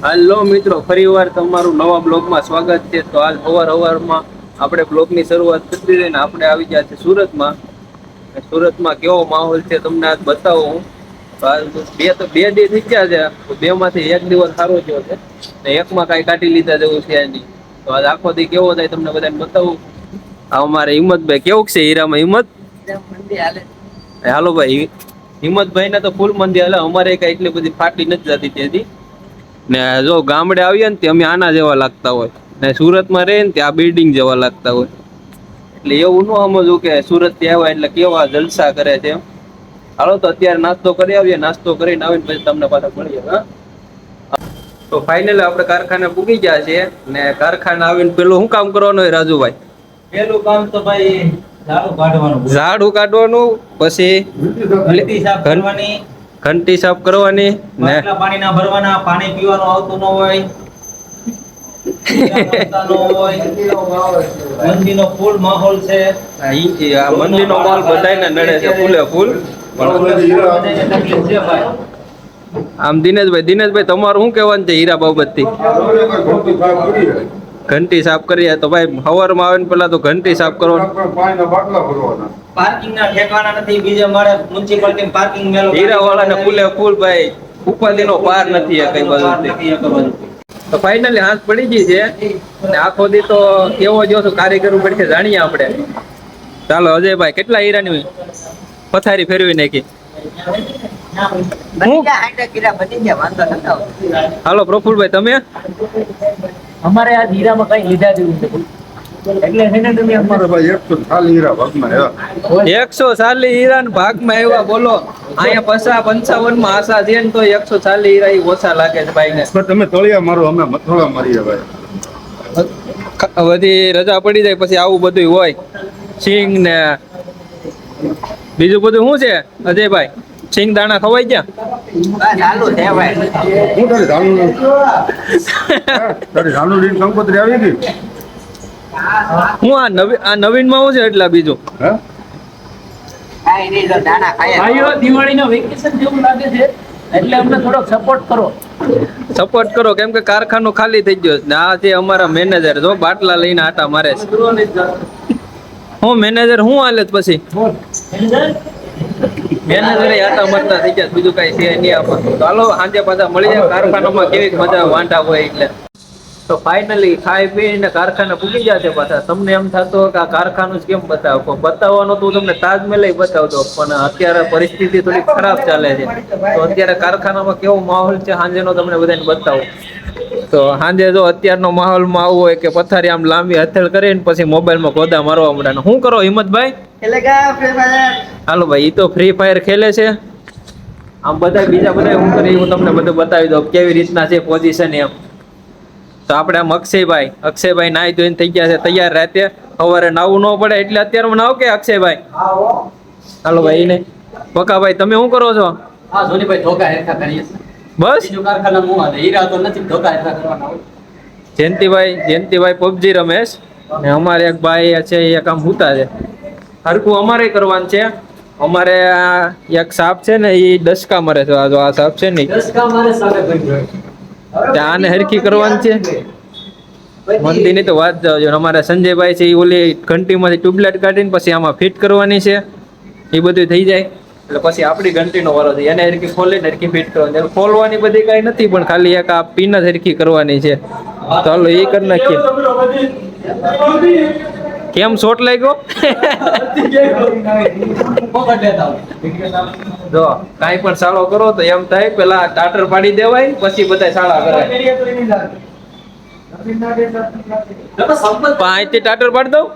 હાલો મિત્રો, ફરીવાર તમારું નવા બ્લોગમાં સ્વાગત છે. તો આજ અવાર અવારમાં આપણે બ્લોગની શરૂઆત કરી દીધી ને આપણે આવી ગયા છે સુરતમાં. સુરતમાં કેવો માહોલ છે તમને આજ બતાવું હું. બે તો બે દિવસ થઈ છે. બે માંથી એક દિવસ સારો થયો છે. ને એકમાં કાંઈ કાઢી લીધા જેવું છે નહીં. તો આજ આખો દી કેવો થાય તમને બધાને બતાવું. આ અમારે હિંમતભાઈ કેવું છે? હીરામાં હિંમત? હાલો ભાઈ હિંમતભાઈ ને તો ફૂલ મંદી હાલે. અમારે કઈ એટલી બધી ફાટી નથી જતી ત્યાંથી ને જો ગામડે આવીએ ને તે અમે આના જેવા લાગતા હોય. ને સુરતમાં રહીએ ને તે આ બિલ્ડિંગ જેવા લાગતા હોય. એટલે એવું ન સમજવું કે સુરતથી આવ્યા એટલે કેવા જલસા કરે છે હાલો તો અત્યારે નાસ્તો કરી આવીએ નાસ્તો કરીને આવીને પછી તમને પાછા મળીએ હા? તો ફાઇનલી આપણે કારખાને પૂગી ગયા છે ને કારખાને આવીને પેલું શું કામ કરવાનું હોય રાજુભાઈ? પેલું કામ તો ભાઈ ઝાડુ કાઢવાનું. ઝાડુ કાઢવાનું પછી ગલતી સાફ કરવાની ઘંટી સાફ કરવાની ને પાણી ના ભરવાના પાણી પીવાનું આવતું ન હોય. પીવાનું ન ફૂલ માહોલ છે. આ મંદિરનો માલ બધાયને નડે છે ફૂલે ફૂલ. પણ તકલીફ છે ભાઈ. આમ દિનેશભાઈ દિનેશભાઈ તમારું શું કહેવાનું છે હીરા બાબતથી? ઘંટી સાફ કરીએ તો ભાઈ સવારમાં આવે ને પેલા તો ઘંટી સાફ કરવાનું. પાર્કિંગ ના ઠેકાણા નથી બીજે મારે મ્યુનિસિપાલિટી પાર્કિંગ મેલો હીરા વાળાને ફૂલે ફૂલ ભાઈ. ઉપાધિનો પાર નથી કઈ બાજુ નથી તો ફાઇનલી હાથ પડી ગઈ છે. અને આખો દી તો કેવો જો છો કારીગર ઉપર છે જાણીએ આપણે. ચાલો અજયભાઈ કેટલા હીરાની પથારી ફેરવી નાખી? હાલો પ્રફુલભાઈ તમે? અમારે આ હીરામાં કઈ લીધા જેવું નથી છે એકસો ચાલીસ હીરા ભાગમાં એવા બોલો. અહીંયા પસા પંચાવનમાં આશા છે ને તો એકસો ચાલી હીરા ઓછા લાગે છે ભાઈ ને તમે તળિયા મારો અમે મથોડા મારીએ ભાઈ. બધી રજા પડી જાય પછી આવું બધું હોય. સિંગ ને બીજું બધું શું છે? અજયભાઈ સિંગ દાણા ખવાઈ ગયા હું તારી ધાનું તારી ધાનું લીન કંકોત્રી આવી ગઈ? હું આ નવીનમાં હું છે એટલા બીજું. હે? ભાઈઓ દિવાળીનો વેકેશન જેવું લાગે છે એટલે અમને થોડોક સપોર્ટ કરો. સપોર્ટ કરો કેમ કે કારખાનું ખાલી થઈ ગયો ને આ છે અમારા મેનેજર જો બાટલા લઈને આટા મારે છે. હું મેનેજર હું હાલે છે પછી મેનેજર આટા મરતા થઈ ગયા, બીજું કઈ છે નહીં આપણને હાલો, સાંજે પાછા મળી જાય કારખાનામાં કેવી મજા, વાંઢા હોય એટલે. તો ફાઇનલી ખાઈ પીને કારખાને પૂકી છે પાછા. તમને એમ થતું કે આ કારખાનું જ કેમ બતાવો? બતાવવાનો તો હું તમને તાજમહેલ બતાવતો. પણ અત્યારે પરિસ્થિતિ થોડી ખરાબ ચાલે છે. તો અત્યારે કારખાનામાં કેવો માહોલ છે સાંજેનો તમને બધાને બતાવો. તો સાંજે જો અત્યારનો માહોલમાં આવું હોય કે પથારી આમ લાંબી હથેળ કરીને પછી મોબાઈલમાં ગોદા મારવા મળે શું કરો હિંમતભાઈ? હાલો ભાઈ એ તો ફ્રી ફાયર ખેલે છે. આમ બધા બીજા બધા હું કરી હું તમને બધું બતાવી દઉં કેવી રીતના છે પોઝિશન એમ. તો આપણે આમ અક્ષયભાઈ અક્ષયભાઈ નાહી ધોઈને થઈ ગયા છે તૈયાર રાતે. સવારે નાવું ન પડે એટલે અત્યારે નાવ કે અક્ષયભાઈ? હાલો ભાઈ ને પકાભાઈ તમે શું કરો છો? હા ધોનીભાઈ ધોકા હેરખા કરીએ બસ. બીજું કારખાના હું હાલે હીરા તો નથી ધોકા હેરખા કરવાના હોય. જયંતિભાઈ જયંતિભાઈ પબજી રમેશ. ને અમારે એક ભાઈ છે એ કામ હુતા છે. હરકું અમારે કરવાનું છે. અમારે આ એક સાપ છે ને એ દસકા મરે છે. આ આ સાપ છે ને મારે જોઈએ. તે આને હરખી કરવાની છે. મંદિરની તો વાત જાવ અમારા સંજયભાઈ છે એ ઓલી ઘંટીમાંથી ટ્યુબલાઇટ કાઢીને પછી આમાં ફિટ કરવાની છે. એ બધું થઈ જાય. એટલે પછી આપણી ઘંટીનો વારો છે. એને હરખી ખોલીને હરખી ફિટ કરવાની. ખોલવાની બધી કાંઈ નથી પણ ખાલી એક આ પીન જ હરખી કરવાની છે. ચાલો એ કરી નાખીએ. કેમ શોટ લાગ્યો? જો, કાંઈ પણ સાળો કરો તો એમ થાય, પેલા ટાટર પાડી દેવાય, પછી બધા સાળા કરે. પાંચથી ટાટર પાડી દઉં.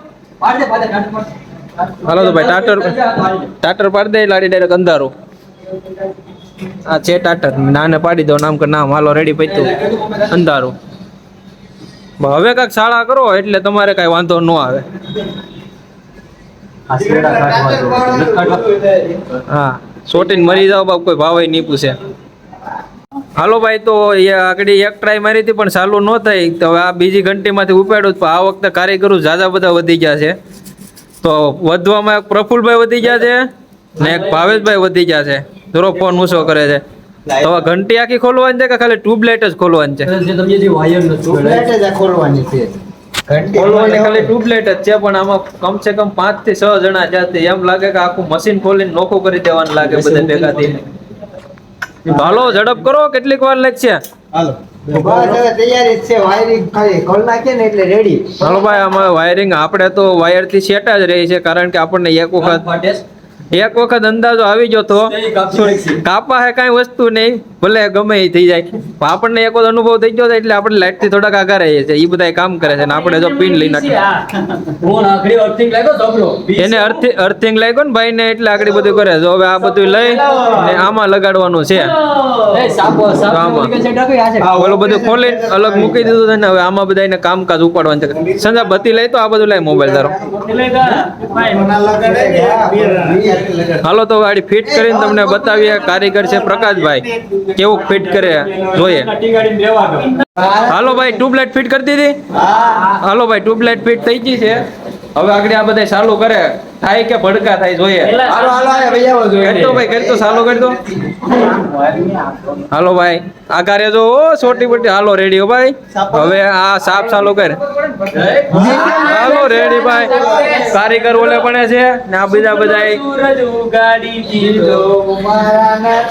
હાલો તો ભાઈ ટાટર ટાટર પાડી દે, લાડી ડાયરેક્ટ અંધારું. આ છે ટાટર નાને પાડી દો નામ કે નામ. હાલો રેડી પૈતું. અંધારું. હવે કાંઈક શાળા કરો એટલે તમારે કાંઈ વાંધો ન આવે? હા સોટીને મરી જાવ બાપ કોઈ ભાવે નહીં પૂછે. હાલો ભાઈ તો એ આગળ એક ટ્રાય મારી હતી પણ ચાલુ ન થઈ. તો હવે આ બીજી ઘંટીમાંથી ઉપાડ્યું પણ આ વખતે કારીગરો ઝાઝા બધા વધી ગયા છે. તો વધવામાં એક પ્રફુલભાઈ વધી ગયા છે ને એક ભાવેશભાઈ વધી ગયા છે. ધરો ફોન ઊંચો કરે છે. તો ઘંટી આખી ખોલવાની છે કે ખાલી ટ્યુબલાઇટ જ ખોલવાની છે? જે જે વાયર નથી ટ્યુબલાઇટ જ ખોલવાની છે. ખોલવાની ખાલી ટ્યુબલાઇટ જ છે પણ આમાં કમસે કમ પાંચથી છ જણા જાતે એમ લાગે કે આખું મશીન ખોલીને નોખું કરી દેવાનું લાગે બધા ભેગા થઈને. હાલો ઝડપ કરો કેટલીક વાર લાગશે હાલો. બસ હવે તૈયારી જ છે વાયરિંગ ખાલી ખોલ નાખીએ ને એટલે રેડી હાલો ભાઈ આમાં વાયરિંગ આપણે તો વાયરથી સેટ જ રહી છે કારણ કે આપણને એક વખત એક વખત અંદાજો આવી ગયો તો કાપા હે કાંઈ વસ્તુ નહીં ભલે ગમે એ થઈ જાય. પણ આપણને એક વખત અનુભવ થઈ ગયો તો એટલે આપણે લાઈટથી થોડાક આગળ રહીએ છીએ. એ બધા કામ કરે છે ને આપણે જો પિન લઈ નાખીએ. એને અર્થિંગ અર્થિંગ લાગ્યો ને ભાઈ ને એટલે આગળ બધું કરે. જો હવે આ બધું લઈ ને આમાં લગાડવાનું છે. એ સાપ સાપ આમાં. ઓલી બધું ખોલી અલગ મૂકી દીધું છે ને હવે આમાં બધા એને કામકાજ ઉપાડવાનું છે. સંજા બતી લઈ તો આ બધું લઈ મોબાઈલ તારો હાલો તો ગાડી ફિટ કરીને તમને બતાવીએ કારીગર છે પ્રકાશભાઈ. કેવું ફિટ કરે જોઈએ. હાલો ભાઈ ટ્યુબલાઇટ ફિટ કરી દીધી? હાલો ભાઈ ટ્યુબલાઇટ ફિટ થઈ ગઈ છે. હવે આગળ આ બધા ચાલુ કરે. થાય કે ભડકા થાય જોઈએ. હાલો હાલો આ ભાઈ આવો જોઈએ. કરતો ભાઈ કરતો ચાલુ કરતો હાલો ભાઈ આગા રેજો ઓ છોટી મોટી હાલો રેડી હો ભાઈ. હવે આ સાફ ચાલુ કર. હાલો રેડી ભાઈ. કારીગર ઓલે પણ છે ને આ બીજા બધા સૂરજ ઉગાડી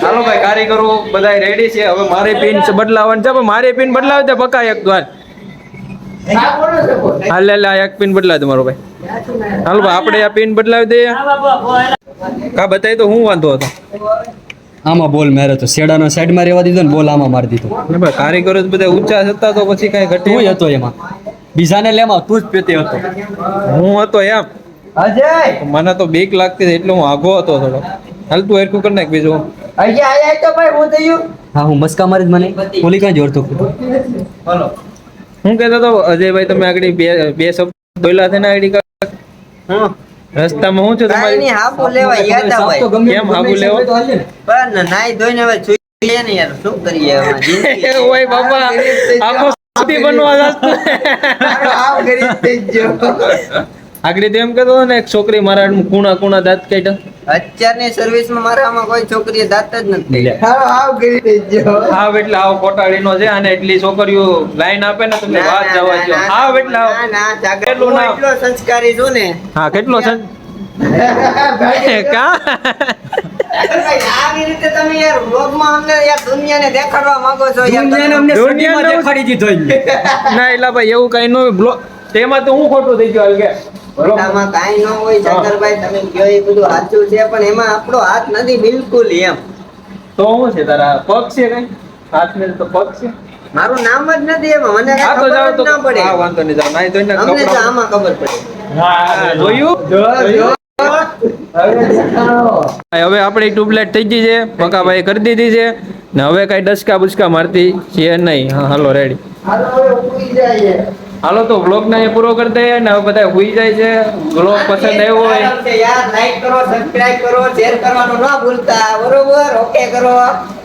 હાલો ભાઈ કારીગરો બધા રેડી છે. હવે મારી પિન બદલાવાની છે. પણ મારી પિન બદલાવી દે પકા એક દ્વાર. હાલ લે લે આ એક પિન બદલાવ તમારો ભાઈ. હાલ ભાઈ આપણે આ પિન બદલાવી દઈએ. કા બતાવી તો હું વાંધો હતો. આમાં બોલ મેરે તો શેડાનો સાઈડમાં રહેવા દીધો ને બોલ આમાં મારી દીધો. ને ભાઈ કારીગરો જ બધા ઊંચા હતા તો પછી કઈ ઘટી હતો એમાં. બીજાને લેમાં તું જ પેતે હતો. હું હતો એમ. અજય! મને તો બીક લાગતી હતી એટલે હું આઘો હતો થોડો. હાલ તું એરકું કરી નાખ બીજું. અજય આયા તો ભાઈ હું થયું. હા હું મસ્કા મારી જ મને. બોલી કાંઈ જોડતો બોલો. હું કહેતો હતો અજયભાઈ તમે આગળ બે બે શબ્દ બોલ્યા છે ને આગળ હા. રસ્તામાં હું છું તમારી? નહીં હાફો લેવા યાદ આવે. કેમ હાબુ લેવો? પણ નાઈ ધોઈને હવે જોઈએ ને યાર શું કરીએ હવે? જિંદગી. ઓય બાપા આખો સ્તી બનવા જાસ્તો આવ ગરીબ થઈ ગયો. આગળ તો એમ કહેતો ને એક છોકરી મારા કુણા કૂણા દાંત કાઢ્યા. અત્યારની સર્વિસમાં મારામાં કોઈ છોકરીએ દાંત જ નથી થઈ ગયો એટલે આવો કોટાળીનો છે અને એટલી છોકરીઓ લાઈન આપે ને તમને વાત જવા દો આવ એટલે આવ. ના ના જાગર કેટલું એટલો સંસ્કારી છું ને. હા કેટલો સં કા? આવી રીતે તમે યાર vlogમાં અમને યાર દુનિયાને દેખાડવા માંગો છો યાર દુનિયાને અમને દુનિયાને દેખાડી દીધો ના એલા ભાઈ એવું કઈ ન તેમાં તો હું ખોટું થઈ ગયો કે. મોટામાં કાંઈ ન હોય શંકરભાઈ તમે કયો એ બધું સાચું છે પણ એમાં આપણો હાથ નથી બિલકુલ એમ. તો શું છે તારા પગ છે કઈ? હાથ ને તો પગ છે? મારું નામ જ નથી એમાં મને હા કાંઈ તો જાવ ખબર જ ના પડે. હા વાંધો નહીં જાવ નાઈ ધોઈને અમને તો આમાં ખબર પડે. હા, જોયું? જો હવે આપણી ટ્યુબલાઇટ થઈ ગઈ છે પકાભાઈ કરી દીધી છે ને હવે કઈ ડસકા બુસકા મારતી છે નહીં. હા હાલો રેડી. હાલો હવે જઈએ. હાલો તો વ્લોગ ને પૂરો કરી દઈએ ને હવે બધા હુઈ જાય છે. વ્લોગ પસંદ આવ્યો હોય. યાર લાઈક કરો સબસ્ક્રાઇબ કરો શેર કરવાનું ન ભૂલતા. બરોબર? ઓકે કરો.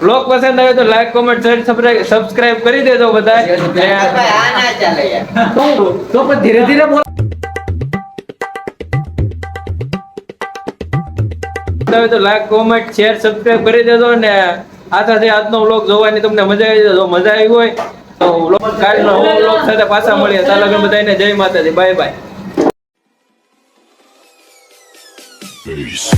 વ્લોગ પસંદ આવે તો લાઈક કોમેન્ટ શેર સબસ્ક્રાઇબ કરી દેજો બધા. આ ના ચાલે યાર. તો પણ ધીરે ધીરે બોલ. તો લાઈક કોમેન્ટ શેર સબસ્ક્રાઇબ કરી દેજો ને આ સાથે આજનો વ્લોગ જોવાની તમને મજા આવી જો મજા આવી હોય પાછા મળીએ ચાલો લગન બધાને જય માતાજી બાય બાય Peace.